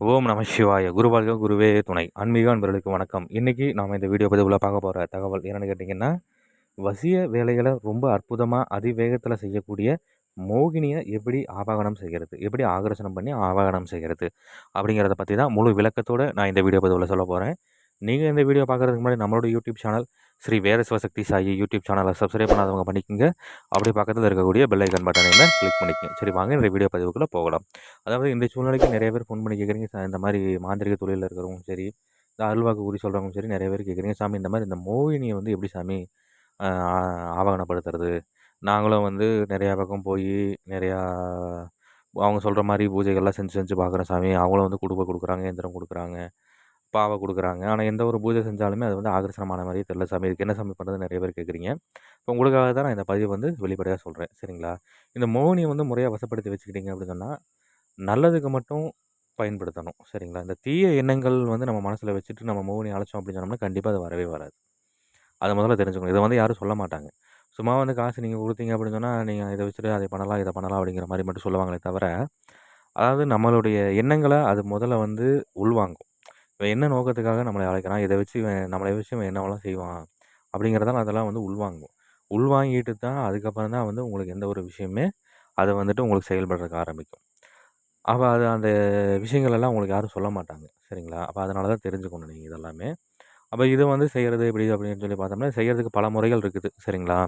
ஓம் நம சிவாய. குருவாழ்க குருவே துணை. ஆன்மீக அன்பர்களுக்கு வணக்கம். இன்றைக்கி நாம் இந்த வீடியோ பதிவில் பார்க்க போகிற தகவல் என்னென்னு கேட்டிங்கன்னா வசிய வேலைகளை ரொம்ப அற்புதமாக அதிவேகத்தில் செய்யக்கூடிய மோகினியை எப்படி ஆவாகனம் செய்கிறது எப்படி ஆகர்ஷணம் பண்ணி ஆவாகனம் செய்கிறது அப்படிங்கிறத பற்றி தான் முழு விளக்கத்தோடு நான் இந்த வீடியோ பதிவில் சொல்ல போகிறேன் நீங்கள் இந்த வீடியோ பார்க்குறதுக்கு முன்னாடி நம்மளோட YouTube channel Shri Veda Sivasakthi Sai YouTube சேனலை சப்ஸ்கிரைப் பண்ணாதவங்க பண்ணிக்கோங்க. அப்படி பக்கத்தில் இருக்கக்கூடிய பெல் ஐக்கன் பட்டனையும் கிளிக் பண்ணிக்கோங்க. சரி வாங்க இந்த வீடியோ பதிவுக்குள்ளே போகலாம். அதாவது இந்த சூழ்நிலைக்கு நிறைய பேர் ஃபோன் பண்ணி கேட்குறீங்க இந்த மாதிரி மாந்திரிக தொழிலில் இருக்கிறவங்க சரி இந்த அருள்வாக்கு குறி சொல்கிறவங்க சரி நிறைய பேர் கேட்குறீங்க சாமி இந்த மாதிரி இந்த மோகினியை வந்து எப்படி சாமி ஆவகனப்படுத்துறது நாங்களும் வந்து நிறையா பக்கம் போய் நிறையா அவங்க சொல்கிற மாதிரி பூஜைகள்லாம் செஞ்சு செஞ்சு பார்க்குறேன் சாமி. அவங்களும் வந்து கொடுப்ப கொடுக்குறாங்க எந்திரம் கொடுக்குறாங்க. பாவை கொடுக்குறாங்க. ஆனால் எந்த ஒரு பூஜை செஞ்சாலுமே அது வந்து ஆகர்ஷணமான மாதிரியே தெரியல சாமி. இதுக்கு என்ன சாமி பண்ணுறது நிறைய பேர் கேட்குறீங்க. இப்போ உங்களுக்காக தான் நான் இந்த பதிவு வந்து வெளிப்படையாக சொல்கிறேன் சரிங்களா? இந்த மோகினியை வந்து முறையாக வசப்படுத்தி வச்சுக்கிட்டீங்க அப்படின்னு சொன்னால் நல்லதுக்கு மட்டும் பயன்படுத்தணும். சரிங்களா? இந்த தீய எண்ணங்கள் வந்து நம்ம மனசில் வச்சுட்டு நம்ம மோகினி அழைச்சோம் அப்படின்னு சொன்னோம்னா கண்டிப்பாக அது வரவே வராது. அதை முதல்ல தெரிஞ்சுக்கணும். இதை வந்து யாரும் சொல்ல மாட்டாங்க. சும்மா வந்து காசு நீங்கள் கொடுத்தீங்க அப்படின்னு சொன்னால் நீங்கள் இதை வச்சுட்டு அதை பண்ணலாம் இதை பண்ணலாம் அப்படிங்கிற மாதிரி மட்டும் சொல்லுவாங்களே தவிர அதாவது நம்மளுடைய எண்ணங்களை அது முதல்ல வந்து உள்வாங்கும். இவன் என்ன நோக்கத்துக்காக நம்மளை அழைக்கிறான்? இதை வச்சு இவன் நம்மளை வச்சு இவன் என்னவெல்லாம் செய்வான்? அப்படிங்கிறதால அதெல்லாம் வந்து உள்வாங்கும் உள்வாங்கிட்டு தான் அதுக்கப்புறம் தான் வந்து உங்களுக்கு எந்த ஒரு விஷயமே அதை வந்துட்டு உங்களுக்கு செயல்படுறதுக்கு ஆரம்பிக்கும். அப்போ அது அந்த விஷயங்கள் எல்லாம் உங்களுக்கு யாரும் சொல்ல மாட்டாங்க. சரிங்களா? அப்போ அதனால தான் தெரிஞ்சுக்கணும் நீங்கள் இதெல்லாமே. அப்போ இதை வந்து செய்கிறது எப்படி அப்படின்னு சொல்லி பார்த்தோம்னா செய்கிறதுக்கு பல முறைகள் இருக்குது. சரிங்களா?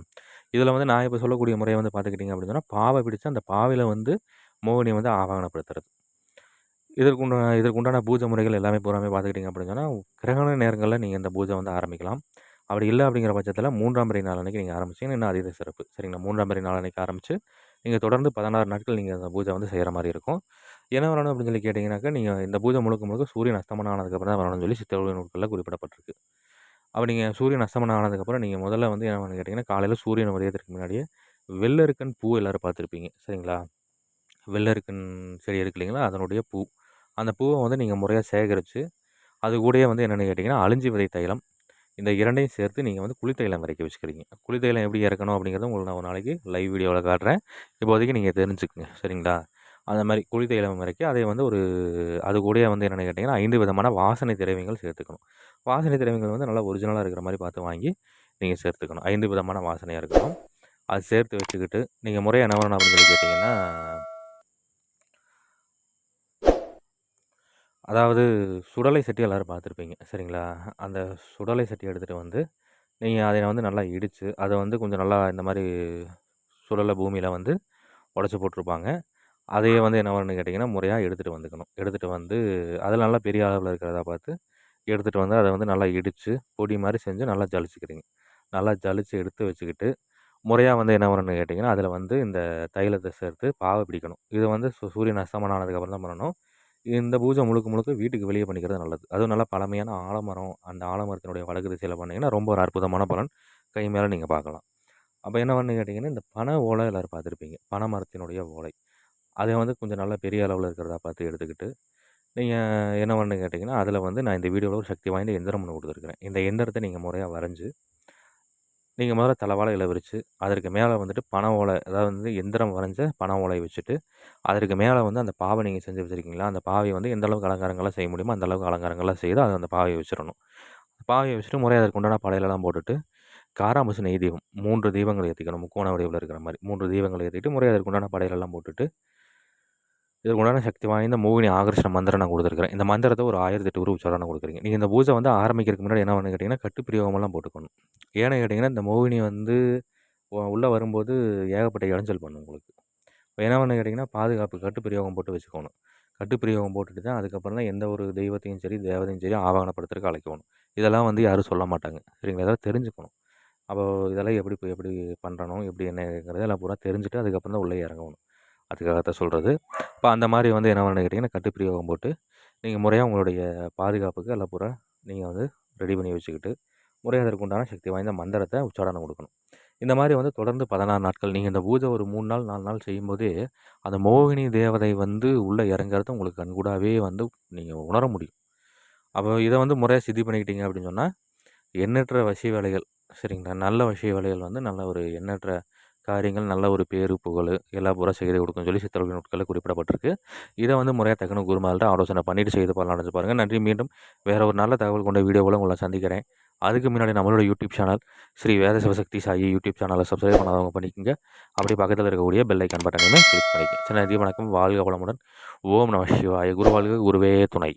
இதில் வந்து நான் இப்போ சொல்லக்கூடிய முறையை வந்து பார்த்துக்கிட்டிங்க அப்படின்னு சொன்னால் பாவை பிடிச்சு அந்த பாவையில் வந்து மோகினியை வந்து ஆவாகனப்படுத்துறது. இதற்குண்டான இதற்குண்டான பூஜை முறைகள் எல்லாமே பூராமே பார்த்துக்கிட்டிங்க அப்படின்னு சொன்னால் கிரகண நேரங்களில் நீங்கள் இந்த பூஜை வந்து ஆரம்பிக்கலாம். அப்படி இல்லை அப்படிங்கிற பட்சத்தில் மூன்றாம் பிறை நாள் அன்றைக்கி நீங்கள் ஆரம்பிச்சிங்கன்னா இன்னும் அதீத சிறப்பு. சரிங்களா? மூன்றாம் பிறை நாள் அன்றைக்கி ஆரம்பித்து நீங்கள் தொடர்ந்து பதினாறு நாட்கள் நீங்கள் அந்த பூஜை வந்து செய்கிற மாதிரி இருக்கும். என்ன வரணும் அப்படின்னு சொல்லி கேட்டிங்கனாக்கா நீங்கள் இந்த பூஜை முழுக்க முழுக்க சூரியன் அஸ்தமனம் ஆனதுக்கப்புறம் தான் வரணும்னு சொல்லி சித்தவழி நூல்களில் குறிப்பிடப்பட்டிருக்கு. அப்போ நீங்கள் சூரியன் அஸ்தமனம் ஆனதுக்கப்புறம் நீங்கள் முதல்ல வந்து என்ன பண்ணு கேட்டிங்கன்னா காலையில் சூரியன் உதயத்திற்கு முன்னாடியே வெள்ளருக்கன் பூ எல்லோரும் பார்த்துருப்பீங்க. சரிங்களா? வெள்ளருக்கன் செடி இருக்கு இல்லைங்களா? அதனுடைய பூ. அந்த பூவை வந்து நீங்கள் முறையாக சேகரித்து அது கூடயே வந்து என்னென்னு கேட்டிங்கன்னா அழிஞ்சி விதை தைலம். இந்த இரண்டையும் சேர்த்து நீங்கள் வந்து குளித்தைலம் இறக்கி வச்சுக்கிறீங்க. குளித்தைலம் எப்படி இறக்கணும் அப்படிங்கிறத உங்களுக்கு நான் ஒரு நாளைக்கு லைவ் வீடியோவில் காட்டுறேன். இப்போதைக்கு நீங்கள் தெரிஞ்சுக்குங்க. சரிங்களா? அந்த மாதிரி குளித்தைலம் இறக்கி அதை வந்து ஒரு அது கூடயே வந்து என்னென்னு கேட்டிங்கன்னா ஐந்து விதமான வாசனை திரவியங்கள் சேர்த்துக்கணும். வாசனை திரவியங்கள் வந்து நல்லா ஒரிஜினலாக இருக்கிற மாதிரி பார்த்து வாங்கி நீங்கள் சேர்த்துக்கணும். ஐந்து விதமான வாசனையாக இருக்கணும் அது சேர்த்து வச்சுக்கிட்டு நீங்கள் முறையாக என்ன பண்ணணும் அப்படின்னு சொல்லி கேட்டிங்கன்னா அதாவது சுடலை சட்டி எல்லோரும் பார்த்துருப்பீங்க. சரிங்களா? அந்த சுடலை சட்டி எடுத்துகிட்டு வந்து நீங்கள் அதை வந்து நல்லா இடித்து அதை வந்து கொஞ்சம் நல்லா இந்த மாதிரி சுடலை பூமியில் வந்து உடச்சி போட்டிருப்பாங்க. அதையே வந்து என்ன பண்ணு கேட்டிங்கன்னா முறையாக எடுத்துகிட்டு வந்துக்கணும். எடுத்துகிட்டு வந்து அதில் நல்லா பெரிய அளவில் இருக்கிறதா பார்த்து எடுத்துகிட்டு வந்து அதை வந்து நல்லா இடித்து பொடி மாதிரி செஞ்சு நல்லா ஜலிச்சுக்கிறீங்க. நல்லா ஜலித்து எடுத்து வச்சுக்கிட்டு முறையாக வந்து என்ன பண்ணணும்னு கேட்டிங்கன்னா அதில் வந்து இந்த தைலத்தை சேர்த்து பாவை பிடிக்கணும். இது வந்து சூரியன் அஸ்தமனம் ஆனதுக்கப்புறம் தான் பண்ணணும். இந்த பூஜை முழுக்க முழுக்க வீட்டுக்கு வெளியே பண்ணிக்கிறது நல்லது. அதுவும் நல்லா பழமையான ஆலமரம் அந்த ஆலமரத்தினுடைய வழக்கு திசையில் பண்ணிங்கன்னா ரொம்ப ஒரு அற்புதமான பலன். கை மேலே நீங்கள் பார்க்கலாம். அப்போ என்ன பண்ணு கேட்டிங்கன்னா இந்த பனை ஓலை எல்லோரும் பார்த்துருப்பீங்க. பனை மரத்தினுடைய ஓலை. அதை வந்து கொஞ்சம் நல்லா பெரிய அளவில் இருக்கிறதா பார்த்து எடுத்துக்கிட்டு நீங்கள் என்ன பண்ணு கேட்டிங்கன்னா அதில் வந்து நான் இந்த வீடியோவில் ஒரு சக்தி வாய்ந்த எந்திரம் ஒன்று கொடுத்துருக்குறேன். இந்த எந்திரத்தை நீங்கள் முறையாக வரைஞ்சி நீங்கள் முதல்ல தலைவாழை இலை விரித்து அதற்கு மேலே வந்துட்டு பனை ஓலை அதாவது வந்து எந்திரம் வரைஞ்ச பனை ஓலை வச்சுட்டு அதற்கு மேலே வந்து அந்த பாவை நீங்கள் செஞ்சு வச்சுருக்கீங்களா? அந்த பாவையை வந்து எந்த அளவுக்கு அலங்காரங்கள்லாம் செய்ய முடியுமோ அந்த அளவுக்கு அலங்காரங்கள்லாம் செய்து அதை அந்த பாவையை வச்சிடணும். பாவையை வச்சுட்டு முறையாக அதற்கு உண்டான படையிலலாம் போட்டுட்டு காராம்பசு நெய் தீபம் மூன்று தீபங்கள் ஏற்றிக்கணும் முக்கோண வடிவில் இருக்கிற மாதிரி மூன்று தீபங்கள் ஏற்றிட்டு முறையாக அதற்கு உண்டான படையிலெல்லாம் போட்டுட்டு இதற்கு உண்டான சக்தி வாய்ந்த மோகினி ஆகர்ஷண மந்திரம் நான் கொடுத்துருக்கிறேன். இந்த மந்திரத்தை ஒரு ஆயிரத்தி எட்டு உருவ உச்சாரணம் கொடுக்குறீங்க. நீங்கள் இந்த பூஜை வந்து ஆரம்பிக்கிறதுக்கு முன்னாடி என்ன பண்ணு கேட்டிங்கன்னா கட்டு போட்டுக்கணும். ஏன்னு கேட்டிங்கன்னா இந்த மோகினி வந்து உள்ளே வரும்போது ஏகப்பட்ட இடைஞ்சல் பண்ணும் உங்களுக்கு. இப்போ என்ன பண்ணு கேட்டிங்கன்னா பாதுகாப்பு கட்டு பிரியோகம் போட்டு வச்சுக்கணும். கட்டுப்பிரியோகம் போட்டுட்டு தான் அதுக்கப்புறம் தான் எந்த ஒரு தெய்வத்தையும் சரி தேவதையும் சரி ஆவாகனப்படுத்துறதுக்கு அழைக்கணும். இதெல்லாம் வந்து யாரும் சொல்ல மாட்டாங்க. சரிங்களா? இதெல்லாம் தெரிஞ்சுக்கணும். அப்போ இதெல்லாம் எப்படி எப்படி பண்ணுறணும் எப்படி என்னங்கிறது எல்லாம் பூரா தெரிஞ்சுட்டு அதுக்கப்புறம் தான் உள்ளே இறங்கணும். அதுக்காக தான் சொல்கிறது இப்போ அந்த மாதிரி வந்து என்ன பண்ணு கேட்டிங்கன்னா கட்டுப்பிரயோகம் போட்டு நீங்கள் முறையாக உங்களுடைய பாதுகாப்புக்கு எல்லாம் பூரா நீங்கள் வந்து ரெடி பண்ணி வச்சுக்கிட்டு முறையாக அதற்கு உண்டான சக்தி வாய்ந்த மந்திரத்தை உச்சாரணம் கொடுக்கணும். இந்த மாதிரி வந்து தொடர்ந்து பதினாறு நாட்கள் நீங்கள் இந்த பூஜை ஒரு மூணு நாள் நாலு நாள் செய்யும்போதே அந்த மோகினி தேவதை வந்து உள்ளே இறங்குறத உங்களுக்கு கண்கூடாவே வந்து நீங்கள் உணர முடியும். அப்போ இதை வந்து முறையாக சித்தி பண்ணிக்கிட்டீங்க அப்படின்னு சொன்னால் எண்ணற்ற வசி வேலைகள் சரிங்களா? நல்ல வசி வேலைகள் வந்து நல்ல ஒரு எண்ணற்ற காரியங்கள் நல்ல ஒரு பேரு, புகழ் எல்லா பூரா செய்து கொடுக்கும்னு சொல்லி சித்தர்கள் நூட்களில் குறிப்பிடப்பட்டிருக்கு. இதை வந்து முறையாக டக்குனு குருமார்கள்ட்ட ஆலோசனை பண்ணிட்டு செய்து பலன் பாருங்கள் நன்றி. மீண்டும் வேறு ஒரு நல்ல தகவல் கொண்ட வீடியோவில் உங்களை சந்திக்கிறேன். அதுக்கு முன்னாடி நம்மளோட YouTube channel Shri Veda Sivasakthi Sai YouTube சேனலை சப்ஸ்கிரைப் பண்ணாதவங்க பண்ணிக்கோங்க அப்படியே பக்கத்தில் இருக்கக்கூடிய பெல் ஐக்கான் பட்டனையுமே கிளிக் பண்ணிக்கோங்க சின்ன நன்றி, வணக்கம். வாழ்க வளமுடன். ஓம் நம சிவாய. குரு வாழ்க, குருவே துணை.